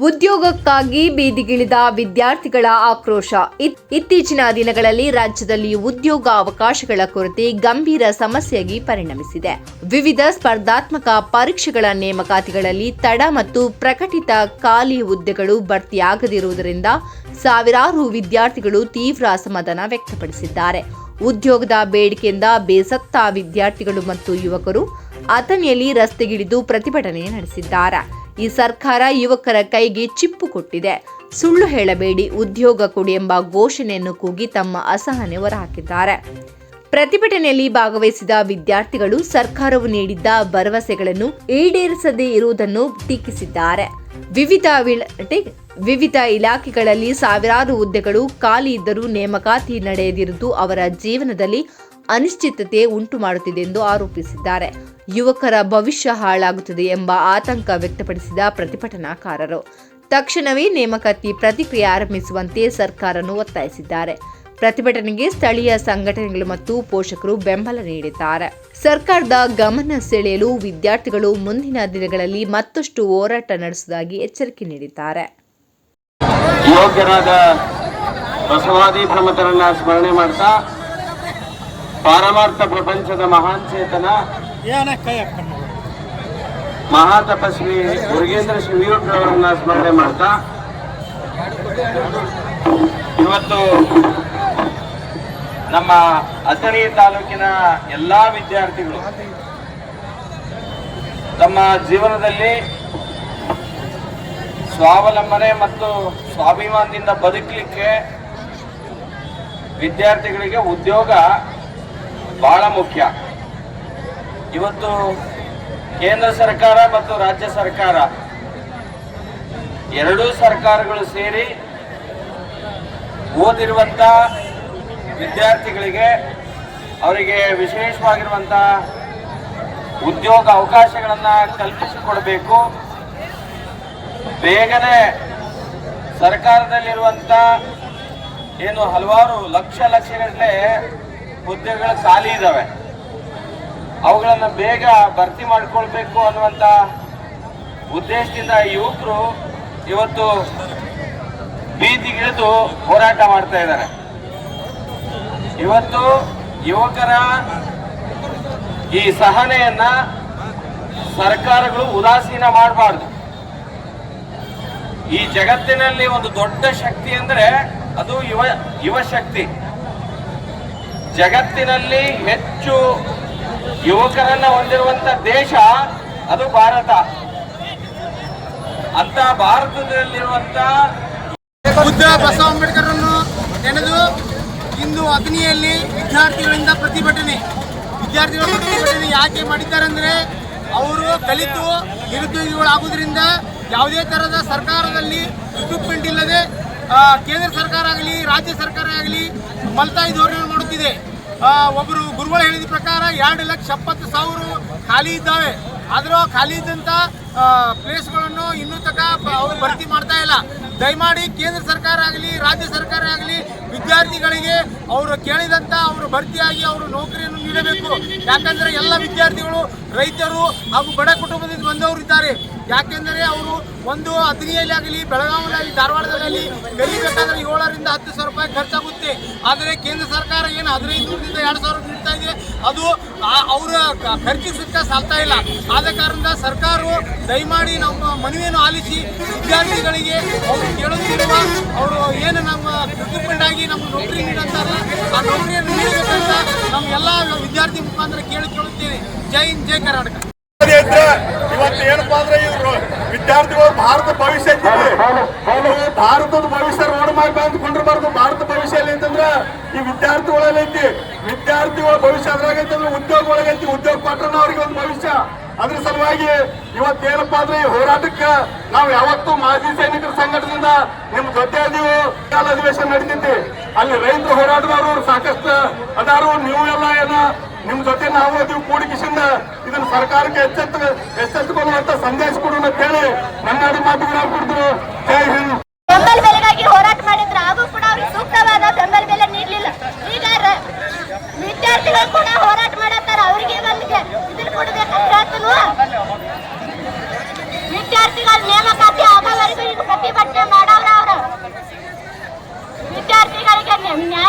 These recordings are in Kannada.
ಉದ್ಯೋಗಕ್ಕಾಗಿ ಬೀದಿಗಿಳಿದ ವಿದ್ಯಾರ್ಥಿಗಳ ಆಕ್ರೋಶ. ಇತ್- ಇತ್ತೀಚಿನ ದಿನಗಳಲ್ಲಿ ರಾಜ್ಯದಲ್ಲಿ ಉದ್ಯೋಗ ಅವಕಾಶಗಳ ಕೊರತೆ ಗಂಭೀರ ಸಮಸ್ಯೆಯಾಗಿ ಪರಿಣಮಿಸಿದೆ. ವಿವಿಧ ಸ್ಪರ್ಧಾತ್ಮಕ ಪರೀಕ್ಷೆಗಳ ನೇಮಕಾತಿಗಳಲ್ಲಿ ತಡ ಮತ್ತು ಪ್ರಕಟಿತ ಖಾಲಿ ಹುದ್ದೆಗಳು ಭರ್ತಿಯಾಗದಿರುವುದರಿಂದ ಸಾವಿರಾರು ವಿದ್ಯಾರ್ಥಿಗಳು ತೀವ್ರ ಅಸಮಾಧಾನ ವ್ಯಕ್ತಪಡಿಸಿದ್ದಾರೆ. ಉದ್ಯೋಗದ ಬೇಡಿಕೆಯಿಂದ ಬೇಸತ್ತ ವಿದ್ಯಾರ್ಥಿಗಳು ಮತ್ತು ಯುವಕರು ಅಥಣಿಯಲ್ಲಿ ರಸ್ತೆಗಿಳಿದು ಪ್ರತಿಭಟನೆ ನಡೆಸಿದ್ದಾರೆ. ಈ ಸರ್ಕಾರ ಯುವಕರ ಕೈಗೆ ಚಿಪ್ಪು ಕೊಟ್ಟಿದೆ. ಸುಳ್ಳು ಹೇಳಬೇಡಿ, ಉದ್ಯೋಗ ಕೊಡಿ ಎಂಬ ಘೋಷಣೆಯನ್ನು ಕೂಗಿ ತಮ್ಮ ಅಸಹನೆ ಹೊರಹಾಕಿದ್ದಾರೆ. ಪ್ರತಿಭಟನೆಯಲ್ಲಿ ಭಾಗವಹಿಸಿದ ವಿದ್ಯಾರ್ಥಿಗಳು ಸರ್ಕಾರವು ನೀಡಿದ್ದ ಭರವಸೆಗಳನ್ನು ಈಡೇರಿಸದೇ ಇರುವುದನ್ನು ಟೀಕಿಸಿದ್ದಾರೆ. ವಿವಿಧ ವಿವಿಧ ಇಲಾಖೆಗಳಲ್ಲಿ ಸಾವಿರಾರು ಹುದ್ದೆಗಳು ಖಾಲಿ ಇದ್ದರೂ ನೇಮಕಾತಿ ನಡೆಯದಿರುವುದು ಅವರ ಜೀವನದಲ್ಲಿ ಅನಿಶ್ಚಿತತೆ ಉಂಟು ಮಾಡುತ್ತಿದೆ ಎಂದು ಆರೋಪಿಸಿದ್ದಾರೆ. ಯುವಕರ ಭವಿಷ್ಯ ಹಾಳಾಗುತ್ತದೆ ಎಂಬ ಆತಂಕ ವ್ಯಕ್ತಪಡಿಸಿದ ಪ್ರತಿಭಟನಾಕಾರರು. ತಕ್ಷಣವೇ ನೇಮಕಾತಿ ಪ್ರತಿಕ್ರಿಯೆ ಆರಂಭಿಸುವಂತೆ ಸರ್ಕಾರವನ್ನು ಒತ್ತಾಯಿಸಿದ್ದಾರೆ. ಪ್ರತಿಭಟನೆಗೆ ಸ್ಥಳೀಯ ಸಂಘಟನೆಗಳು ಮತ್ತು ಪೋಷಕರು ಬೆಂಬಲ ನೀಡಿದ್ದಾರೆ. ಸರ್ಕಾರದ ಗಮನ ಸೆಳೆಯಲು ವಿದ್ಯಾರ್ಥಿಗಳು ಮುಂದಿನ ದಿನಗಳಲ್ಲಿ ಮತ್ತಷ್ಟು ಹೋರಾಟ ನಡೆಸುವುದಾಗಿ ಎಚ್ಚರಿಕೆ ನೀಡಿದ್ದಾರೆ. ಯೋಗ್ಯರಾದ ಬಸವಾದಿ ಪ್ರಮತರನ್ನ ಸ್ಮರಣೆ ಮಾಡ್ತಾ, ಪಾರಮಾರ್ಥ ಪ್ರಪಂಚದ ಮಹಾನ್ ಚೇತನ ಮಹಾತಪಸ್ವಿ ಮುರುಗೇಂದ್ರ ಶಿವಯೋಗ್ರವರನ್ನ ಸ್ಮರಣೆ ಮಾಡ್ತಾ, ಇವತ್ತು ನಮ್ಮ ಅಥಣಿ ತಾಲೂಕಿನ ಎಲ್ಲಾ ವಿದ್ಯಾರ್ಥಿಗಳು ತಮ್ಮ ಜೀವನದಲ್ಲಿ ಸ್ವಾವಲಂಬನೆ ಮತ್ತು ಸ್ವಾಭಿಮಾನದಿಂದ ಬದುಕಲಿಕ್ಕೆ ವಿದ್ಯಾರ್ಥಿಗಳಿಗೆ ಉದ್ಯೋಗ ಬಹಳ ಮುಖ್ಯ. ಇವತ್ತು ಕೇಂದ್ರ ಸರ್ಕಾರ ಮತ್ತು ರಾಜ್ಯ ಸರ್ಕಾರ ಎರಡೂ ಸರ್ಕಾರಗಳು ಸೇರಿ ಓದಿರುವಂತ ವಿದ್ಯಾರ್ಥಿಗಳಿಗೆ ಅವರಿಗೆ ವಿಶೇಷವಾಗಿರುವಂತ ಉದ್ಯೋಗ ಅವಕಾಶಗಳನ್ನು ಕಲ್ಪಿಸಿಕೊಡಬೇಕು. ಬೇಗನೆ ಸರ್ಕಾರದಲ್ಲಿರುವಂತ ಏನು ಹಲವಾರು ಲಕ್ಷ ಲಕ್ಷಗಟ್ಟಲೆ ಹುದ್ದೆಗಳು ಖಾಲಿ ಇದ್ದಾವೆ ಅವುಗಳನ್ನ ಬೇಗ ಭರ್ತಿ ಮಾಡ್ಕೊಳ್ಬೇಕು ಅನ್ನುವಂತ ಉದ್ದೇಶದಿಂದ ಯುವಕರು ಇವತ್ತು ಬೀದಿಗಿಳಿದು ಹೋರಾಟ ಮಾಡ್ತಾ ಇದ್ದಾರೆ. ಇವತ್ತು ಯುವಕರ ಈ ಸಹನೆಯನ್ನ ಸರ್ಕಾರಗಳು ಉದಾಸೀನ ಮಾಡಬಾರ್ದು. ಈ ಜಗತ್ತಿನಲ್ಲಿ ಒಂದು ದೊಡ್ಡ ಶಕ್ತಿ ಅಂದ್ರೆ ಅದು ಯುವ ಯುವ ಶಕ್ತಿ ಜಗತ್ತಿನಲ್ಲಿ ಹೆಚ್ಚು ಯುವಕರನ್ನ ಹೊಂದಿರುವಂತ ದೇಶ ಅದು ಭಾರತ. ಅಂತ ಭಾರತದಲ್ಲಿರುವಂತ ಬುದ್ಧ ಬಸವ ಅಂಬೇಡ್ಕರನ್ನು ನೆನೆದು ಇಂದು ಅಗ್ನಿಯಲ್ಲಿ ವಿದ್ಯಾರ್ಥಿಗಳಿಂದ ಪ್ರತಿಭಟನೆ. ವಿದ್ಯಾರ್ಥಿಗಳ ಪ್ರತಿಭಟನೆ ಯಾಕೆ ಮಾಡಿದ್ದಾರೆ ಅಂದರೆ ಅವರು ಕಲಿತು ನಿರುದ್ಯೋಗಿಗಳಾಗುವುದರಿಂದ ಯಾವುದೇ ಥರದ ಸರ್ಕಾರದಲ್ಲಿ ಇಕ್ವಿಪ್ಮೆಂಟ್ ಇಲ್ಲದೆ ಕೇಂದ್ರ ಸರ್ಕಾರ ಆಗಲಿ, ರಾಜ್ಯ ಸರ್ಕಾರ ಆಗಲಿ ಮಲ್ತಾಯಿ ಧೋರಣೆ ಮಾಡುತ್ತಿದೆ. ಒಬ್ಬರು ಗುರುಗಳು ಹೇಳಿದ ಪ್ರಕಾರ ಎರಡು ಲಕ್ಷ ಎಪ್ಪತ್ತು ಸಾವಿರ ಖಾಲಿ ಇದ್ದಾವೆ. ಆದರೂ ಖಾಲಿ ಇದ್ದಂಥ ಪ್ಲೇಸ್ಗಳನ್ನು ಇನ್ನೂ ತನಕ ಬ- ಅವರು ಭರ್ತಿ ಮಾಡ್ತಾ ಇಲ್ಲ. ದಯಮಾಡಿ ಕೇಂದ್ರ ಸರ್ಕಾರ ಆಗಲಿ, ರಾಜ್ಯ ಸರ್ಕಾರ ಆಗಲಿ, ವಿದ್ಯಾರ್ಥಿಗಳಿಗೆ ಅವರು ಕೇಳಿದಂಥ ಅವರು ಭರ್ತಿಯಾಗಿ ಅವರು ನೌಕರಿಯನ್ನು ನೀಡಬೇಕು. ಯಾಕಂದರೆ ಎಲ್ಲ ವಿದ್ಯಾರ್ಥಿಗಳು, ರೈತರು ಹಾಗೂ ಬಡ ಕುಟುಂಬದಿಂದ ಬಂದವರು ಇದ್ದಾರೆ ಯಾಕೆಂದರೆ ಅವರು ಒಂದು ಅತ್ನಿಯಲ್ಲಿ ಆಗಲಿ, ಬೆಳಗಾವಿಯಲ್ಲಿ ಧಾರವಾಡದಲ್ಲಿ ಕಲಿಬೇಕಾದ್ರೆ ಏಳರಿಂದ ಹತ್ತು ಸಾವಿರ ರೂಪಾಯಿ ಖರ್ಚಾಗುತ್ತೆ. ಆದರೆ ಕೇಂದ್ರ ಸರ್ಕಾರ ಏನು ಹದಿನೈದು ನೂರದಿಂದ ಎರಡು ಸಾವಿರ ನೀಡ್ತಾ ಇದೆ, ಅದು ಅವರ ಖರ್ಚು ಖರ್ಚಿಗೆ ಸುತ್ತ ಸಾಲ್ತಾ ಇಲ್ಲ. ಆದ ಕಾರಣದಿಂದ ಸರ್ಕಾರವು ದಯಮಾಡಿ ನಮ್ಮ ಮನವಿಯನ್ನು ಆಲಿಸಿ ವಿದ್ಯಾರ್ಥಿಗಳಿಗೆ ಅವರು ಕೇಳುತ್ತಿರುವ ಅವರು ಏನು ನಮ್ಮ ಎಕ್ವಿಪ್ಮೆಂಟ್ ಆಗಿ ನಮ್ಮ ನೌಕರಿ ನೀಡುತ್ತಾರೆ ಆ ನೌಕರಿಯನ್ನು ನೀಡಬೇಕಂತ ನಮ್ಮ ಎಲ್ಲ ವಿದ್ಯಾರ್ಥಿ ಮುಖಾಂತರ ಕೇಳಿ ಕೇಳುತ್ತೇನೆ. ಜೈ ಹಿಂದ್, ಜೈ ಕರ್ನಾಟಕ. ಇದ್ರೆ ಇವತ್ತು ಏನಪ್ಪಾ ಅಂದ್ರೆ ಇವರು ವಿದ್ಯಾರ್ಥಿಗಳು ಭಾರತ ಭವಿಷ್ಯ ಭಾರತದ ಭವಿಷ್ಯ ರೋಡ್ ಮಾಡಿ ಅಂದ್ಕೊಂಡಿರ್ಬಾರ್ದು ಭಾರತ ಭವಿಷ್ಯ ಎಲ್ಲಿ ಅಂತಂದ್ರ ಈ ವಿದ್ಯಾರ್ಥಿಗಳಲ್ಲಿ ಐತಿ. ವಿದ್ಯಾರ್ಥಿಗಳ ಭವಿಷ್ಯ ಅದ್ರಾಗ ಐತಿ ಅಂದ್ರೆ ಉದ್ಯೋಗ ಒಳಗೈತಿ ಉದ್ಯೋಗ ಕೊಟ್ಟನ ಅವ್ರಿಗೆ ಒಂದು ಭವಿಷ್ಯ. ಅದ್ರ ಸಲುವಾಗಿ ಇವತ್ತೇನಪ್ಪ ಅಂದ್ರೆ ಈ ಹೋರಾಟಕ್ಕೆ ನಾವು ಯಾವತ್ತೂ ಮಾಜಿ ಸೈನಿಕರ ಸಂಘಟನೆಯಿಂದ ನಿಮ್ ಜೊತೆ ನೀವು ಅಧಿವೇಶನ ನಡೀತೈತಿ. ಅಲ್ಲಿ ರೈತ ಹೋರಾಟದವರು ಸಾಕಷ್ಟು ಅದಾರು. ನೀವು ಎಲ್ಲ ಏನ ನಿಮ್ ಜೊತೆ ನಾವು ನೀವು ಕೂಡಿಕಿಸಿಂದ ಇದನ್ನ ಸರ್ಕಾರಕ್ಕೆ ಎಚ್ಚೆತ್ತ, ಎಚ್ಚೆತ್ತುಕೊಳ್ಳುವಂತ ಸಂದೇಶ ಕೊಡೋಣ ಅಂತ ಹೇಳಿ ನನ್ನಾಡಿ ಮಾತುಗಳು ಕೊಡ್ತರು ಜೈ ಹಿಂದ್. ಬೆಂಬಲ ಬೆಲೆಗಾಗಿ ಹೋರಾಟ ಮಾಡಿದ್ರು ಆಗೂ ಕೂಡ ಅವರು ಸೂಕ್ತವಾದ ಬೆಂಬಲ ಬೆಲೆ ನೀಡಲಿಲ್ಲ. ಈಗ ವಿದ್ಯಾರ್ಥಿಗಳು ಕೂಡ ಹೋರಾಟ ಮಾಡತ್ತಾರ. ಅವರಿಗೆ ಒಂದು ಇದನ್ನ ಕೊಡಬೇಕು ಅಂತ ಹೇಳ್ತನು? ವಿದ್ಯಾರ್ಥಿಗಳ ನೇಮಕಾತಿ ಆಗೋವರೆಗೂ ಈಗ ಪ್ರತಿಭಟನೆ ಮಾಡೋರ ಅವರು ವಿದ್ಯಾರ್ಥಿಗಳಿಗೆ ನ್ಯಾಯ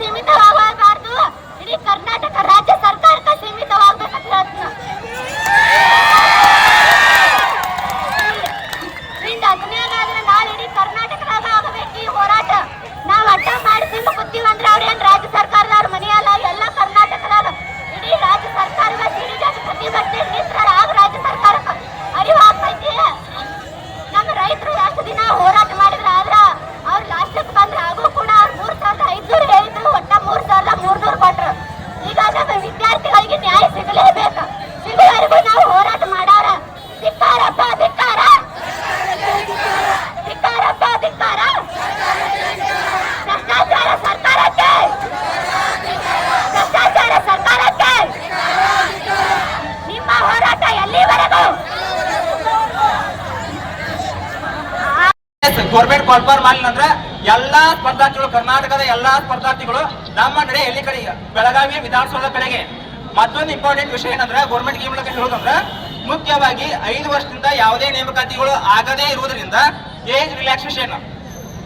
ชีวิตเธอ ಮಾಡಲಿಲ್ಲ ಎಲ್ಲಾ ಸ್ಪರ್ಧಾರ್ಥಿಗಳು, ಕರ್ನಾಟಕದ ಎಲ್ಲಾ ಸ್ಪರ್ಧಾರ್ಥಿಗಳು ನಮ್ಮ ನಡೆ ಎಲ್ಲಿ ಕಡೆ? ಬೆಳಗಾವಿ ವಿಧಾನಸೌಧ ಕಡೆಗೆ. ಮತ್ತೊಂದು ಇಂಪಾರ್ಟೆಂಟ್ ವಿಷಯ ಏನಂದ್ರೆ ಗೌರ್ಮೆಂಟ್ ಈ ಮೂಲಕ ಹೇಳೋದಂದ್ರೆ ಮುಖ್ಯವಾಗಿ ಐದು ವರ್ಷದಿಂದ ಯಾವುದೇ ನೇಮಕಾತಿಗಳು ಆಗದೇ ಇರುವುದರಿಂದ ಏಜ್ ರಿಲ್ಯಾಕ್ಸೇಷನ್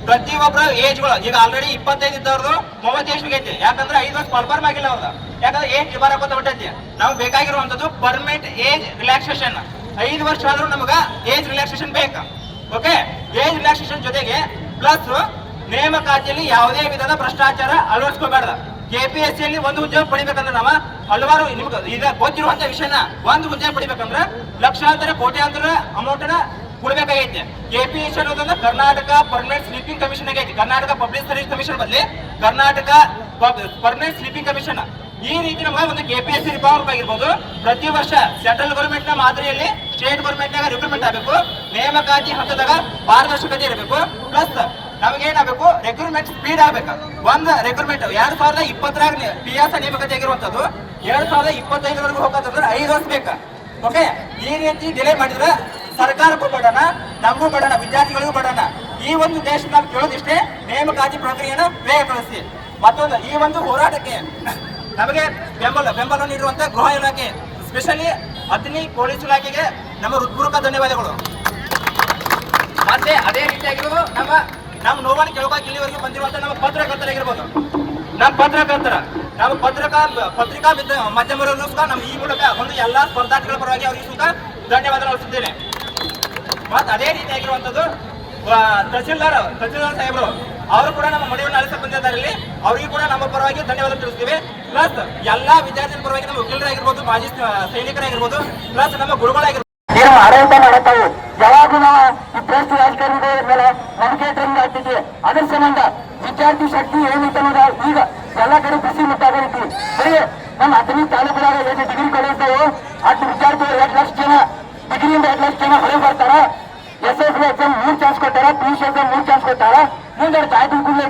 ಪ್ರತಿಯೊಬ್ಬರ ಏಜ್ಗಳು ಈಗ ಆಲ್ರೆಡಿ ಇಪ್ಪತ್ತೈದು ಇದ್ದವ್ರದ್ದು ಮೂವತ್ತೈದು ಐತಿ. ಯಾಕಂದ್ರೆ ಐದು ವರ್ಷ ಕನ್ಫರ್ಮ್ ಆಗಿಲ್ಲ ಅವ್ರ. ಯಾಕಂದ್ರೆ ಏಜ್ ಡಿಬಾರ್ ಹಾಕೋತ ಬಿಟ್ಟೈತಿ. ನಾವು ಬೇಕಾಗಿರುವಂತದ್ದು ಪರ್ಮನೆಂಟ್ ಏಜ್ ರಿಲ್ಯಾಕ್ಸೇಷನ್ ಐದು ವರ್ಷ ಆದ್ರೂ ನಮಗ ಏಜ್ ರಿಲ್ಯಾಕ್ಸೇಷನ್ ಬೇಕು. ಓಕೆ ಏಜ್ ರಿಲ್ಯಾಕ್ಸೇಷನ್ ಜೊತೆಗೆ ಪ್ಲಸ್ ನೇಮಕಾತಿಯಲ್ಲಿ ಯಾವುದೇ ವಿಧದ ಭ್ರಷ್ಟಾಚಾರ ಅಳವಡಿಸ್ಕೋಬಾರ್ದ ಕೆಪಿಎಸ್ಸಿ ಅಲ್ಲಿ ಒಂದು ಉದ್ಯೋಗ ಪಡಿಬೇಕಂದ್ರೆ ನಾವು ಹಲವಾರು ನಿಮ್ಗೆ ಈಗ ಗೊತ್ತಿರುವಂತ ವಿಷಯನ ಒಂದು ಉದ್ಯೋಗ ಪಡಿಬೇಕಂದ್ರೆ ಲಕ್ಷಾಂತರ, ಕೋಟ್ಯಾಂತರ ಅಮೌಂಟ್ನ ಕೊಡ್ಬೇಕಾಗೈತೆ. ಕೆಪಿಎಸ್ಸಿ ಅನ್ನೋದನ್ನ ಕರ್ನಾಟಕ ಪರ್ಮನೆಂಟ್ ಸ್ಲೀಪಿಂಗ್ ಕಮಿಷನ್ ಆಗೈತಿ. ಕರ್ನಾಟಕ ಪಬ್ಲಿಕ್ ಸರ್ವಿಸ್ ಕಮಿಷನ್ ಬದಲಿ ಕರ್ನಾಟಕ ಪರ್ಮನೆಂಟ್ ಸ್ಲೀಪಿಂಗ್ ಕಮಿಷನ್ ಈ ರೀತಿ ನಮಗೆ ಒಂದು ಸಿ ರಿಫಾರ್ಮ್ ಆಗಿರ್ಬೋದು. ಪ್ರತಿ ವರ್ಷ ಸೆಂಟ್ರಲ್ ಗೌರ್ಮೆಂಟ್ನ ಮಾದರಿಯಲ್ಲಿ ಸ್ಟೇಟ್ ಗೌರ್ಮೆಂಟ್ ನಾಗ ರಿಕ್ರೂಟ್ಮೆಂಟ್ ಆಗಬೇಕು. ನೇಮಕಾತಿ ಹಂತದಾಗ ಪಾರದರ್ಶಕತೆ ಇರಬೇಕು. ಪ್ಲಸ್ ನಮ್ಗೆ ಏನಾಗಬೇಕು ರೆಕ್ರೂಟ್ಮೆಂಟ್ ಸ್ಪೀಡ್ ಆಗ್ಬೇಕು. ಒಂದ್ ರೆಕ್ರೂಟ್ಮೆಂಟ್ ಎರಡ್ ಸಾವಿರದ ಇಪ್ಪತ್ತರಾಗ ಪಿ ಎಸ್ ನೇಮಕತೆ ಆಗಿರುವಂತದ್ದು ಎರಡ್ ಸಾವಿರದ ಇಪ್ಪತ್ತೈದರವರೆಗೂ ಹೋಗತ್ತಂದ್ರೆ ಐದು ವರ್ಷ ಬೇಕು. ಓಕೆ ಈ ರೀತಿ ಡಿಲೇ ಮಾಡಿದ್ರೆ ಸರ್ಕಾರಕ್ಕೂ ಬಡಣ, ನಮಗೂ ಬಡಣ, ವಿದ್ಯಾರ್ಥಿಗಳಿಗೂ ಬಡಣ. ಈ ಒಂದು ದೇಶ ನಾವು ಕೇಳೋದಿಷ್ಟೇ ನೇಮಕಾತಿ ಪ್ರಕ್ರಿಯೆನ ವೇಗಗೊಳಿಸಿ. ಮತ್ತೊಂದು, ಈ ಒಂದು ಹೋರಾಟಕ್ಕೆ ನಮಗೆ ಬೆಂಬಲ ಬೆಂಬಲ ನೀಡುವಂತೆ ಗೃಹ ಇಲಾಖೆ ಸ್ಪೆಷಲಿ ಅಗ್ನಿ ಪೊಲೀಸ್ ಇಲಾಖೆಗೆ ನಮ್ಮ ಹೃತ್ಪೂರ್ವಕ ಧನ್ಯವಾದಗಳು. ಮತ್ತೆ ಅದೇ ರೀತಿಯಾಗಿರೋ ನಮ್ಮ ನಮ್ಮ ನೋವನ್ನು ಕೇಳೋಕೆ ಇಲ್ಲಿವರೆಗೂ ಬಂದಿರುವಂತ ನಮ್ಮ ಪತ್ರಕರ್ತರಾಗಿರ್ಬೋದು. ನಮ್ಮ ಪತ್ರಕರ್ತರ, ನಮ್ಮ ಪತ್ರಿಕಾ ಪತ್ರಿಕಾ ಮಾಧ್ಯಮರಲ್ಲೂ ಸಹ ನಮ್ಮ ಈ ಮೂಲಕ ಒಂದು ಎಲ್ಲ ಸ್ಪರ್ಧಾರ್ಥಿಗಳ ಪರವಾಗಿ ಅವರಿಗೆ ಸಹ ಧನ್ಯವಾದ ಅರ್ಪಿಸುತ್ತೇನೆ. ಮತ್ತೆ ಅದೇ ರೀತಿಯಾಗಿರುವಂಥದ್ದು ತಹಸೀಲ್ದಾರ್ ತಹಸೀಲ್ದಾರ್ ಸಾಹೇಬರು ಅವರು ಕೂಡ ನಮ್ಮ ಮನೆಯನ್ನು ಅಳಿಸಕ್ ಬಂದಿದ್ದಾರೆ ಇಲ್ಲಿ ಅವರಿಗೂ ಕೂಡ ನಮ್ಮ ಪರವಾಗಿ ಧನ್ಯವಾದ ತಿಳಿಸ್ತೀವಿ. ಪ್ಲಸ್ ಎಲ್ಲಾ ವಿದ್ಯಾರ್ಥಿಗಳ ಪರವಾಗಿ ನಮ್ಮ ವಕೀಲರಾಗಿರ್ಬೋದು, ಮಾಜಿ ಸೈನಿಕರಾಗಿರ್ಬೋದು ಪ್ಲಸ್ ನಮ್ಮ ಗುರುಗಳಾಗಿರ್ಬೋದು. ಏನು ಆಡಳಿತ ಮಾಡುತ್ತವೆ ಯಾವಾಗ ನಾವು ಈ ಭ್ರಷ್ಟ ರಾಜಕಾರಣಿಗಳ ಮೇಲೆ ನಂಬಿಕೆ ಟ್ರೆಂಡ್ ಆಗ್ತಿದ್ವಿ ಅದ್ರ ಸಂಬಂಧ ವಿದ್ಯಾರ್ಥಿ ಶಕ್ತಿ ಏನಿತ್ತು ಅನ್ನೋದ ಈಗ ಎಲ್ಲ ಕಡೆ ಬಿಸಿ ಮುಟ್ಟಾಗೈತಿ ಬರೀ ನಮ್ಮ ಹತ್ತನೇ ತಾಲೂಕಿನಾಗ ಏನು ಡಿಗ್ರಿ ಕಾಲೇಜ್ದಾವು ಅಷ್ಟು ವಿದ್ಯಾರ್ಥಿಗಳು ಎರಡು ಲಕ್ಷ ಜನ ಡಿಗ್ರಿಯಿಂದ ಎರಡು ಲಕ್ಷ ಜನ ಹೊರಗೆ ಬರ್ತಾರ. ಎಸ್ ಎಸ್ ಎಕ್ಸಾಮ್ ಮೂರು ಚಾನ್ಸ್ ಕೊಟ್ಟಾರ ಪಿ ಯು ಸಿ ಎಕ್ಸಾಮ್ ಮೂರು ಚಾನ್ಸ್ ಕೊಟ್ಟಾರ. ಮುಂದೆ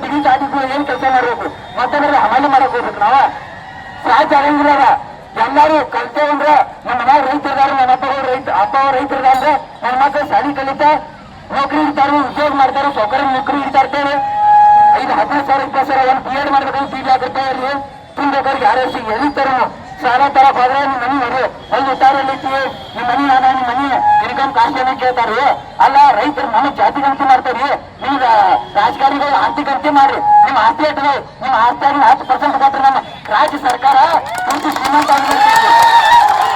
ಬಿಡಿ ಜಾತಿ ಕೂಡ ಏನ್ ಕೆಲಸ ಮಾಡ್ಬೇಕು? ಮತ್ತೊಬ್ಬರ ಹಮಾಲಿ ಮಾಡಕ್ ಹೋಗ್ಬೇಕು ನಾವ? ಸಾಧ್ಯ ಆಗಂಗಿಲ್ಲ ಅದ. ಎಲ್ಲಾರು ಕಲ್ತೇವಂದ್ರ ನಮ್ಮ ಮನ್ಯಾಗ ರೈತರಿದಾರ ನನ್ನ ಅಪ್ಪ ರೈತ ಅಪ್ಪ ಅವ್ರ ರೈತರಿದಾರ ನನ್ನ ಮಕ್ಕಳು ಶಾಲಿ ಕಲಿತ, ನೌಕರಿ ಇರ್ತಾರ ಉದ್ಯೋಗ ಮಾಡ್ತಾರ, ಸೌಕರ್ಯ ನೌಕರಿ ಇರ್ತಾರ್ತೇನೆ ಐದು ಹದಿನೈದು ಸಾವಿರ, ಇಪ್ಪತ್ತು ಸಾವಿರ ಒಂದು ಬಿ ಎಡ್ ಮಾಡ್ಬೇಕಂದ್ರೆ ಬಿ ಲಾಕ್ ರೂಪಾಯಿ ತುಂಬೇಕಾದ್ರೆ ಯಾರು ಎಳಿತಾರ ಸಾಲ ತರ ಹೋದ್ರೆ ನಿಮ್ಮ ಮನಿ ನೋಡ್ರಿ ಅಲ್ಲಿ ಉತ್ತಾರ ಎಲ್ಲಿ ನಿಮ್ಮ ಮನಿ ಆದ ನಿಮ್ಮ ಮನಿ ಇನ್ಕಮ್ ಕಾಸ್ಟ್ ಏನೋ ಕೇಳ್ತಾರಿ ಅಲ್ಲ, ರೈತರು ನಮ್ಮ ಜಾತಿ ಗಣತಿ ಮಾಡ್ತಾರಿ. ನಿಮ್ಗ ರಾಜಕಾರಣಿಗಳು ಆಸ್ತಿ ಗಣತಿ ಮಾಡ್ರಿ. ನಿಮ್ಮ ಆಸ್ತಿ ಇಟ್ಟರು ನಿಮ್ಮ ಆಸ್ತಿಯಾಗಿ ಹತ್ತು ಪರ್ಸೆಂಟ್ ಕೊಟ್ರಿ ನಮ್ಮ ರಾಜ್ಯ ಸರ್ಕಾರ ಶ್ರೀಮಂತ ಆಗಿದೆ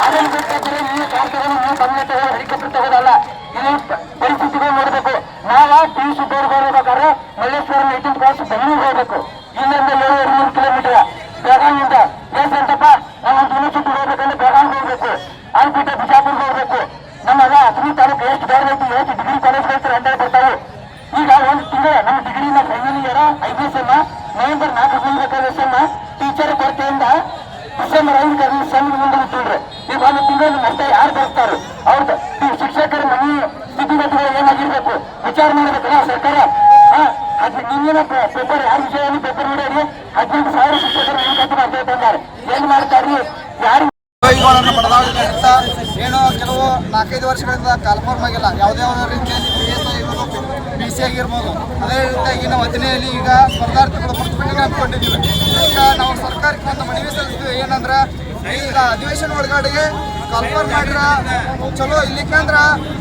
ಅದನ್ನ ತಗೊಂಡು ನೀವು ಬಂಗ್ಲೆ ತಗೊಂಡು ಹೆಲಿಕಾಪ್ಟರ್ ತಗೋದಲ್ಲ ಇಲ್ಲಿ ಪ- ಪರಿಸ್ಥಿತಿಗಳು ನೋಡ್ಬೇಕು ನಾವ ಟಿ ಸಿ ದೂರ ಹೋಗ್ಬೇಕಾದ್ರೆ ಮಲ್ಲೇಶ್ವರ ಏಟೀನ್ ಕ್ಲಾಸ್ ಬೆಂಗಳೂರು ಹೋಗ್ಬೇಕು ಇಲ್ಲಿಂದ ಏಳುವರೆ ಮೂರು ಕಿಲೋಮೀಟರ್ ಬೆಳಗಾವಿಯಿಂದ ಎಸ್ ಅಂತಪ್ಪ ನಾವು ಒಂದು ಯೂನಿವರ್ಸಿಟಿ ಹೋಗ್ಬೇಕಂದ್ರೆ ಬೆಳಗಾವಿ ಹೋಗ್ಬೇಕು ಅಲ್ಲಿ ಬಿಟ್ಟು ಬಿಜಾಪುರ ಹೋಗ್ಬೇಕು ನಮ್ಮ ಅದ ಹತ್ತನೇ ತಾಲೂಕು ಎಷ್ಟು ಬೇರೆ ಐತಿ ಎಷ್ಟು ಡಿಗ್ರಿ ಕಾಲೇಜ್ ಬೇಕು ಹಂಡ್ರೆಡ್ ಬರ್ತಾವೆ ಈಗ ಒಂದು ತಿಂಗಳ ನಮ್ಮ ಡಿಗ್ರಿನ ಇಯರ್ ಐದನೇ ಸೆಮ್ಮ ನವೆಂಬರ್ ನಾಲ್ಕು ಹೋಗ್ಬೇಕಾದ್ರೆ ಸೆಮ್ಮ ಟೀಚರ್ ಕೊರತೆಯಿಂದ ಡಿಸೆಂಬರ್ ಐದು ಕರೆದು ಸೆಮ್ ಮುಂದೆ ಈಗ ಒಂದು ತಿಂಗಳ ಮತ್ತೆ ಯಾರು ಬರ್ತಾರೆ? ಈ ಶಿಕ್ಷಕರ ಮನೆ ಸ್ಥಿತಿಗತಿಗಳು ಏನಾಗಿರ್ಬೇಕು? ವಿಚಾರ ಮಾಡಬೇಕಲ್ಲ ಸರ್ಕಾರ ನಿನ್ನೇನ ಪೇಪರ್ ಯಾರ ವಿಷಯದಲ್ಲಿ ಪೇಪರ್ ನೋಡ್ಯಾರಿ ಹದಿನೆಂಟು ಸಾವಿರ ಶಿಕ್ಷಕರು ನೇಮಕಾತಿ ಮಾಡ್ತಾ ಇದ್ದಾರೆ ಏನ್ ಮಾಡ್ತಾರ್ರಿ ಯಾರು ಏನೋ ಕೆಲವು ನಾಲ್ಕೈದು ವರ್ಷಗಳಿಂದ ಕಾಲ್ಫಾರ್ಮ್ ಆಗಿಲ್ಲ. ಯಾವುದೇ ಒಂದು ರೀತಿಯಲ್ಲಿ ಬಿ ಸಿ ಆಗಿರ್ಬೋದು ಅದೇ ರೀತಿಯಾಗಿ ನಾವು ಹದಿನೆಯಲ್ಲಿ ಈಗ ಸ್ಪರ್ಧಾರ್ಥಿಗಳು ಪ್ರತಿಭಟನೆ ಹಾಕೊಂಡಿದ್ದೀವಿ ಈಗ ನಾವು ಸರ್ಕಾರಕ್ಕೆ ಒಂದು ಮನವಿ ಸಲ್ಲಿಸ್ತೀವಿ ಏನಂದ್ರೆ ಈಗ ಅಧಿವೇಶನ ಒಳಗಡೆಗೆ ಕಾಲ್ಫಾರ್ಮ್ ಮಾಡಿರ ಚಲೋ ಇಲ್ಲಿಕಂದ್ರ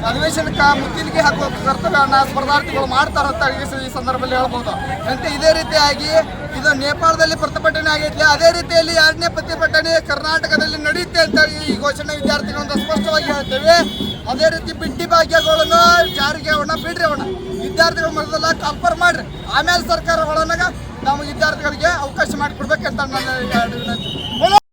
ಅಧಿವೇಶನಕ್ಕೆ ಮುತ್ತಿನಿಗೆ ಹಾಕುವ ಕರ್ತವ್ಯನ ಸ್ಪರ್ಧಾರ್ಥಿಗಳು ಮಾಡ್ತಾರಂತ ಈ ಸಂದರ್ಭದಲ್ಲಿ ಹೇಳ್ಬೋದು. ಅಂತೆ ಇದೇ ರೀತಿಯಾಗಿ ಇದು ನೇಪಾಳದಲ್ಲಿ ಪ್ರತಿಭಟನೆ ಆಗೈತಿ ಅದೇ ರೀತಿಯಲ್ಲಿ ಎರಡನೇ ಪ್ರತಿಭಟನೆ ಕರ್ನಾಟಕದಲ್ಲಿ ನಡೆಯುತ್ತೆ ಅಂತ ಈ ಘೋಷಣೆ ವಿದ್ಯಾರ್ಥಿಗಳನ್ನು ಸ್ಪಷ್ಟವಾಗಿ ಹೇಳ್ತೇವೆ. ಅದೇ ರೀತಿ ಬಿಟ್ಟಿ ಭಾಗ್ಯಗಳನ್ನು ಜಾರಿಗೆ ಅವಣ್ಣ ಬಿಡ್ರಿ ಅವನ್ನ ವಿದ್ಯಾರ್ಥಿಗಳ ಮಟ್ಟದಲ್ಲ ಕಾಲ್ಪರ್ ಮಾಡ್ರಿ. ಆಮೇಲೆ ಸರ್ಕಾರ ಒಳನಾಗ ನಮ್ಮ ವಿದ್ಯಾರ್ಥಿಗಳಿಗೆ ಅವಕಾಶ ಮಾಡಿಕೊಡ್ಬೇಕಂತ ನನ್ನ